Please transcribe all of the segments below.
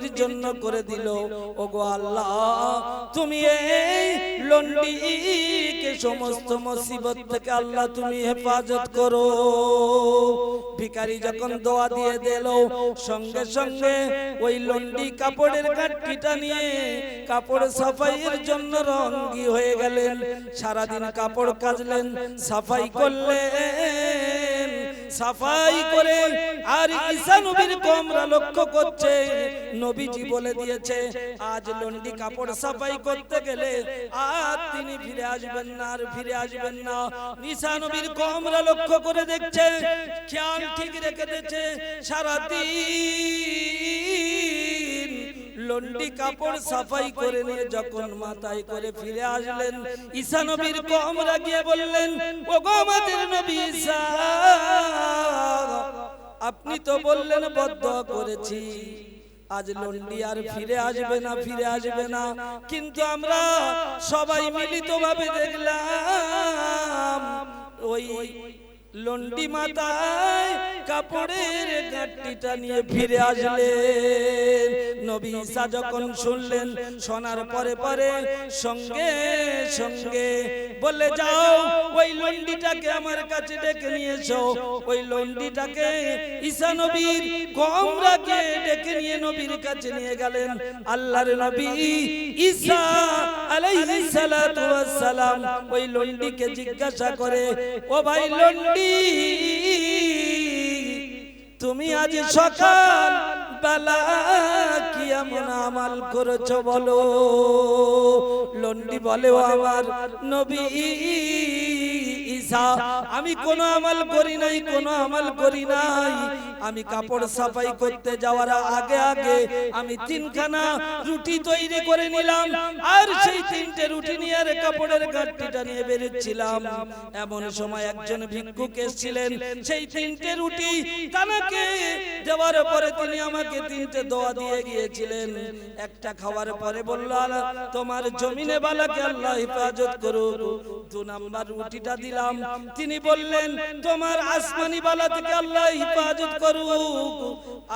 লন্ডির জন্য করে দিল। ও গো আল্লাহ, তুমি এই লন্ডিকে সমস্ত মুসিবত থেকে আল্লাহ তুমি হেফাজত করো। ভিখারি যখন দোয়া দিয়ে দিল, সঙ্গে সঙ্গে ওই লন্ডি কাপড়ের কাটকিটা নিয়ে কাপড় সাফাইয়ের জন্য রঙ্গি হয়ে গেলেন। সারাদিন কাপড় কাচলেন, সাফাই করলেন। সাফাই করে আর ঈসা নবীর কমরা লক্ষ্য করছে। নবীজি বলে দিয়েছে, আজ লন্ডি কাপড় সাফাই করতে গেলে আর তিনি ফিরে আসবেন না আর ফিরে আসবেন না। ঈসা নবীর কমরা লক্ষ্য করে দেখছে, খেয়াল ঠিক রেখে দিয়েছে সারাদিন। লন্ডি কাপড় সাফাই করে নিয়ে যখন মাথায় করে ফিরে আসলেন ঈসা নবীর কমরা গিয়ে বললেন ও গো আমাদের নবী ঈসা আপনি তো বললেন বদ্ধ করেছি আজ লন্ডি আর ফিরে আসবে না ফিরে আসবে না। কিন্তু আমরা সবাই মিলিত ভাবে দেখলাম ওই লন্ডি মাথায় কাপড়ের গাঁটটিটা নিয়ে ফিরে আসলেন। নবী যখন শুনলেন, শোনার পরে পরে সঙ্গে সঙ্গে বলে, যাও, ওই লন্ডিটাকে আমার কাছে ডেকে নিয়ে এসো। ওই লন্ডিটাকে নবীর কমরাকে ডেকে নিয়ে নবীর কাছে নিয়ে গেলেন। আল্লাহর নবী ঈসা আলাইহিস সালাতু ওয়াস সালাম ওই লন্ডিকে জিজ্ঞাসা করে, ও ভাই লন্ডি? তুমি আজ সকাল বেলা কি এমন আমাল করেছ বলো? লন্ডি বলে আমার নবী ঈসা আমি কোনো আমল করি নাই, কোনো আমল করি নাই। আমি কাপড় সাফাই করতে যাওয়ার আগে আগে আমি তিনখানা রুটি তৈরি করে নিলাম, আর সেই তিনটে রুটি নিয়ে আর কাপড়ের গাঁটটিটা নিয়ে বেরোচ্ছিলাম এমন সময় একজন ভিক্ষুক এসেছিলেন, সেই তিনটে রুটি তানাকে দেওয়ার পরে তিনি আমাকে তিনটে দোয়া দিয়ে গিয়েছিলেন। একটা খাওয়ার পরে বলল, তোমার জমিনে বালাকে আল্লাহ হেফাজত করুক। তিনি বললেন, তোমার আসমানি বালা থেকে আল্লাহ হেফাজত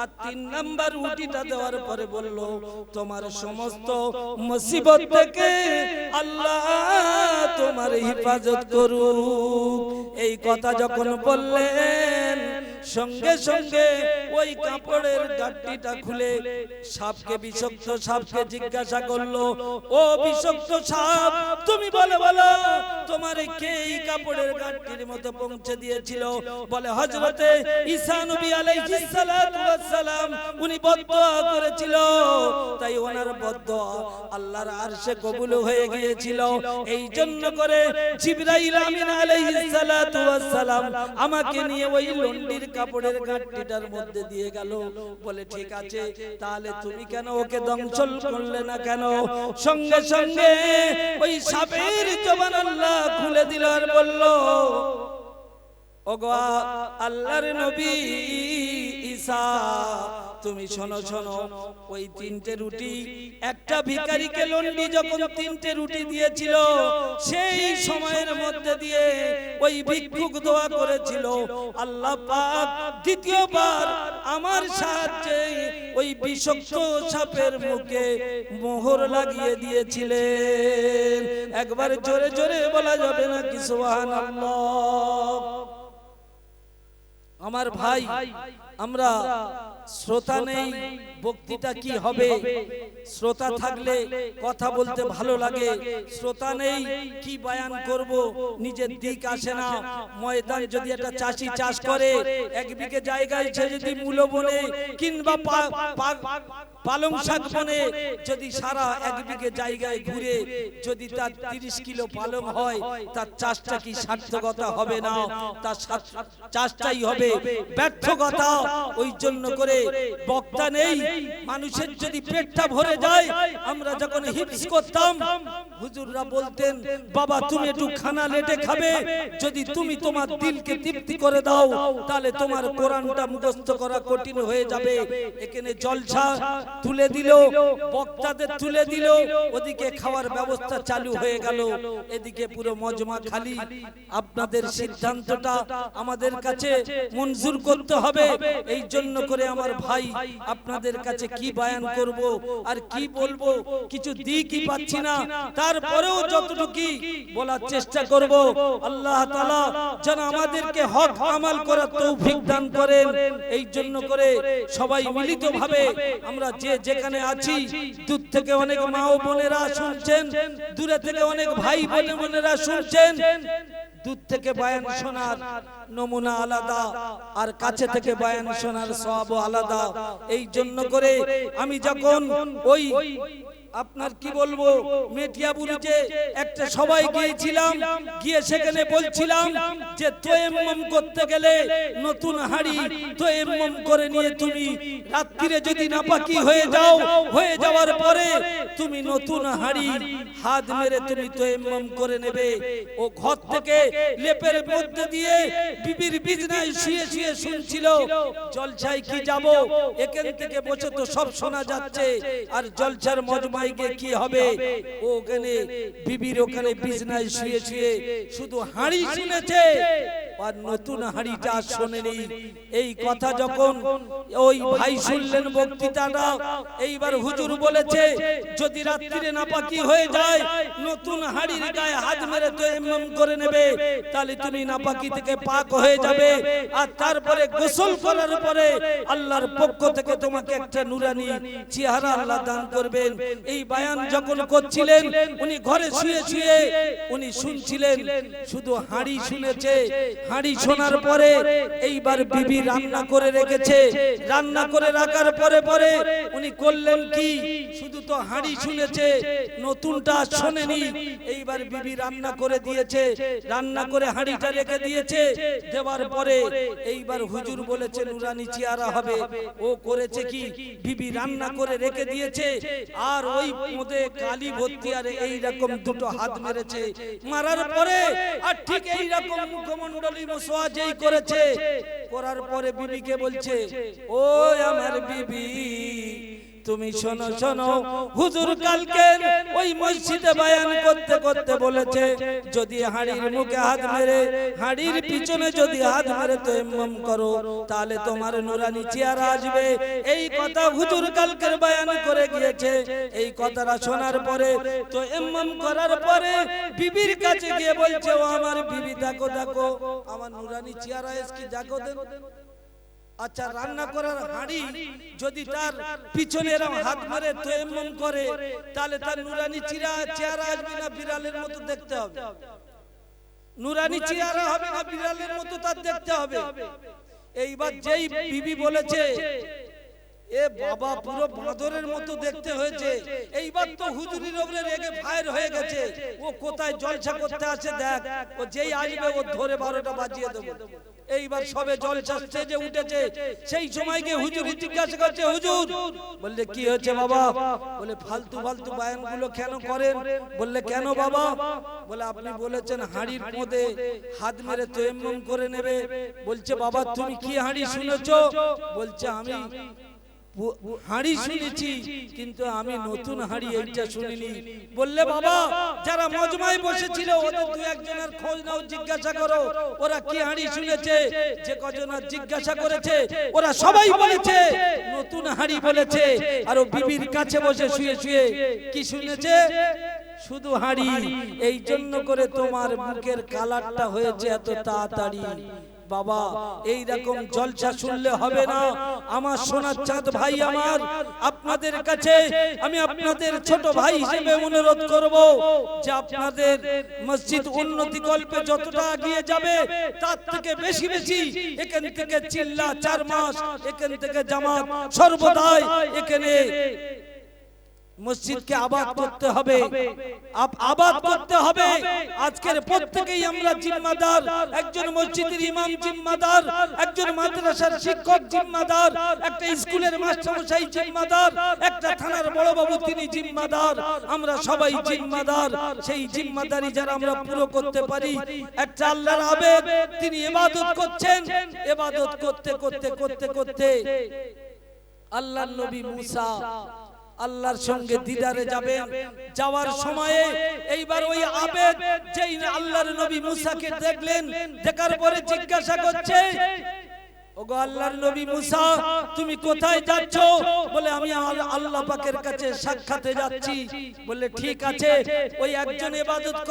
আর তিন নাম্বার দেওয়ার পরে বলল, তোমার সমস্ত মুসিবত থেকে আল্লাহ তোমার হেফাজত এই কথা যখন বললেন, সঙ্গে সঙ্গে ওই কাপড়ের গাঠটিটা খুলে সাপকে বিষাক্ত সাপকে জিজ্ঞাসা করল, ও বিষাক্ত সাপ, তুমি বলে বলো তোমার এই কাপড়ের গাঠটির মতো পৌঁছে দিয়েছিল? বলে ঈসা নবী আলাইহিস সালাতু সালাম উনি বদদুয়া করেছিল। তাই ওনার বদদুয়া আল্লাহর আরশে কবুল হয়ে গিয়েছিল। এই জন্য করে জিবরাইল আমিন আলাইহিস সালাতু সালাম আমাকে নিয়ে ওই লন্ডির কাপড়ের মধ্যে দিয়ে গেল। বলে, ঠিক আছে, তাহলে তুমি কেন ওকে দংশন করলে না কেন? সঙ্গে সঙ্গে ওই সাপের জবান আল্লাহ খুলে দিল আর বলল ওগো আল্লাহর নবী ঈসা তুমি শোনো শোনো ওই তিনটে রুটি একটা ভিখারিকে লন্ডি যখন তিনটে রুটি দিয়েছিল সেই সময়ের মধ্যে দিয়ে ওই ভিক্ষুক দোয়া করেছিল। আল্লাহ পাক দ্বিতীয়বার আমার সাহায্যে ওই বিষাক্ত সাপের মুখে মোহর লাগিয়ে দিয়েছিলেন। একবার জোরে জোরে বলা যাবে না কি সুবহানাল্লাহ। আমার ভাই আমরা শ্রোতা নেই বক্তৃতা কি হবে? শ্রোতা থাকলে কথা বলতে ভালো লাগে। শ্রোতা নেই কি বায়ান করব? নিজের দিক আসে না। ময়দান যদি একটা চাষি চাষ করে এক বিঘে জায়গায় সে যদি মূলো বনে কিংবা পালং শাক বনে যদি সারা এক বিঘে জায়গায় ঘুরে যদি তার তিরিশ কিলো পালং হয় তার চাষটা কি সার্থকতা হবে না? তার চাষটাই হবে। ব্যর্থকতা ওই জন্য করে বক্তা নেই। মানুষের যদি পেটটা ভরে যায়, আমরা যখন হিপস করতাম, হুজুররা বলতেন, বাবা, তুমি একটু খানা লেটে খাবে। যদি তুমি তোমার দিলকে তৃপ্তি করে দাও, তাহলে তোমার কোরআনটা মুখস্থ করা কঠিন হয়ে যাবে। এখানে জলসা তুলে দিল, বক্তাদের তুলে দিল, ওদিকে খাওয়ার ব্যবস্থা চালু হয়ে গেল। এদিকে পুরো মজমা খালি। আপনাদের সিদ্ধান্তটা আমাদের কাছে মঞ্জুর করতে হবে। এই জন্য করে আমার ভাই আপনাদের কাছে কি বায়ান করব আর কি বলব? কিছু দিকই পাচ্ছি না। তারপরেও যতটুকু বলার চেষ্টা করব, আল্লাহ তাআলা যেন আমাদেরকে হক আমাল করার তৌফিক দান করেন। এই জন্য করে সবাই মিলিত ভাবে আমরা যে যেখানে আছি, দূর থেকে অনেক মা ও বোনেরা শুনছেন, দূরে থেকে অনেক ভাই বোন বোনেরা শুনছেন দূর থেকে বায়ান শোনার নমুনা আলাদা আর কাছে থেকে বায়ান শোনার সব আলাদা। এই জন্য করে আমি যখন ওই আপনার কি বলব? মেটিয়া বুড়িতে একটা সবাই গিয়েছিলাম গিয়ে সেখানে বলছিলাম যে তোয়েম্মম করতে গেলে নতুন হাড়ি তোয়েম্মম করে নিয়ে তুমি রাত্রিরে যদি নাপাকি হয়ে যাও হয়ে যাওয়ার পরে তুমি নতুন হাড়ি হাত মেরে তুমি তোয়েম্মম করে নেবে। ও ঘর থেকে লেপের মধ্যে দিয়ে বিবির বিজনায় শুয়ে শুয়ে শুনছিল জলছাই কি যাব? এখান থেকে বসে তো সব শোনা যাচ্ছে আর জলছার মজমায় গিয়ে কি হবে? ওখানে বিবির ওখানে বিছনায় শুয়ে শুয়ে শুধু হাঁড়ি শুনেছে। আর নতুন হাড়িটা আর শোনেনি। এই কথা যখন ওই ভাই শুনলেন বক্তৃতাটা এইবার হুজুর বলেছে যদি রাত্রিরে নাপাকি হয়ে যায় নতুন হাড়ির গায়ে হাত মেরে তো এমন করে নেবে তাহলে তুমি নাপাকি থেকে পাক হয়ে যাবে। আর তারপরে গোসল করার পরে আল্লাহর পক্ষ থেকে তোমাকে একটা নুরানি চেহারা আল্লাহ দান করবেন। এই বায়ান যখন করছিলেন উনি ঘরে শুয়ে শুয়ে উনি শুনছিলেন শুধু হাড়ি শুনেছে হাড়ি শোনার পরে এইবার বিবি রান্না করে রেখেছে। রান্না করে রাখার পরে পরে উনি করলেন কি? শুধু তো হাড়ি শুনেছে নতুনটা শোনেনি এইবার বিবি রান্না করে দিয়েছে, রান্না করে হাড়িটা রেখে দিয়েছে। দেওয়ার পরে এইবার হুজুর বলেছে, নুরানি চেহারা হবে। ও করেছে কি? বিবি রান্না করে রেখে দিয়েছে। আর ওই মধ্যে কালি ভর্তি আর এইরকম দুটো হাত মেরেছে। মারার পরে আর ঠিক এই রকম মুসোয়া যেই করেছে করার পরে বিবিকে বলছে ও আমার বিবি তুমি শোনো শোনো হুজুর কালকে ওই মসজিদে বায়ান করতে করতে বলেছে যদি হাড়ির মুখে হাত মেরে হাড়ির পিছনে যদি হাত মেরে তো এমম করো তাহলে তোমার নুরানি চেহারা আসবে। এই কথা হুজুর কালকের বায়ান করে গিয়েছে। এই কথাটা শোনার পরে তো এমম করার পরে বিবির কাছে গিয়ে বলছে ও আমার বিবি দেখো দেখো আমার নুরানি চেহারা এসকি দেখো দেখো আচ্ছা রান্না করার হাঁড়ি যদি তার পিছনে এরকম হাত মারে তৈমম করে তাহলে তার নুরানি চিরা চেহারা আসবে না বিড়ালের মতো দেখতে হবে। নুরানি চেহারা হবে না বিড়ালের মতো তার দেখতে হবে। এইবার যেই বিবি বলেছে এ বাবা পুরো বাঁদরের মতো দেখতে হয়েছে। এইবার তো হুজুরির ওপরে রেগে ফায়ার হয়ে গেছে। ও কোথায় জলসা করতে আছে দেখ। ও যেই আসবে ও ধরে বারোটা বাজিয়ে দেবো। এইবার সবে জলসা স্টেজে উঠেছে। সেই সময় গিয়ে হুজুর জিজ্ঞাসা করছে, হুজুর। বললে, কি হয়েছে বাবা? বলে, ফালতু ফালতু বায়ানগুলো কেন করেন? বললে, কেন বাবা? বলে, আপনি বলেছেন হাড়ির মধ্যে হাত মেরে তৈমম করে নেবে। বলছে, বাবা, তুমি কি হাড়ি শুনেছো? বলছে, আমি হাঁড়ি শুনেছি কিন্তু আমি নতুন হাঁড়ি এইটা শুনিনি। বললে বাবা যারা মজমায় বসেছিল ওদের দু একজনের খোঁজ নাও জিজ্ঞাসা করো ওরা কি হাঁড়ি শুনেছে যে কজনের জিজ্ঞাসা করেছে ওরা সবাই বলেছে নতুন হাঁড়ি বলেছে আর ও বিবির কাছে বসে শুয়ে শুয়ে কি শুনেছে? শুধু হাঁড়ি এই জন্য করে তোমার বুকের কালারটা হয়েছে এত তাড়াতাড়ি। বাবা এই রকম জলসা শুনলে হবে না। আমার সোনার চাঁদ ভাই আমার আপনাদের কাছে আমি আপনাদের ছোট ভাই হিসেবে অনুরোধ করব যে আপনাদের মসজিদ উন্নতি কল্পে যতটা এগিয়ে যাবে তার থেকে বেশি বেশি এখান থেকে চিল্লা চার মাস এখান থেকে জামাত সর্বদাই এখানে মসজিদকে আবাদ করতে হবে আব- আবাদ করতে হবে আজকের প্রত্যেকেই আমরা জিম্মাদার একজন মসজিদের ইমাম জিম্মাদার একজন মাদ্রাসার শিক্ষক জিম্মাদার একটা স্কুলের মাস্টারমশাই জিম্মাদার একটা থানার বড় বাবু তিনি জিম্মাদার আমরা সবাই জিম্মাদার সেই জিম্মাদারি যারা আমরা পুরো করতে পারি একটা আল্লাহর আবেদ তিনি ইবাদত করছেন ইবাদত করতে করতে করতে করতে আল্লাহর নবী মুসা আল্লাহর সঙ্গে দিদারে যাবেন যাওয়ার সময়ে এইবার ওই আবেদ যেই আল্লাহর নবী মুসাকে দেখলেন দেখার পরে জিজ্ঞাসা করছে ওগো আল্লাহর নবী মুসা তুমি কোথায় যাচ্ছ? বলে আমি আল- আল্লাহ পাকের কাছে সাক্ষাতে যাচ্ছি বলে ঠিক আছে ওই একজন ইবাদত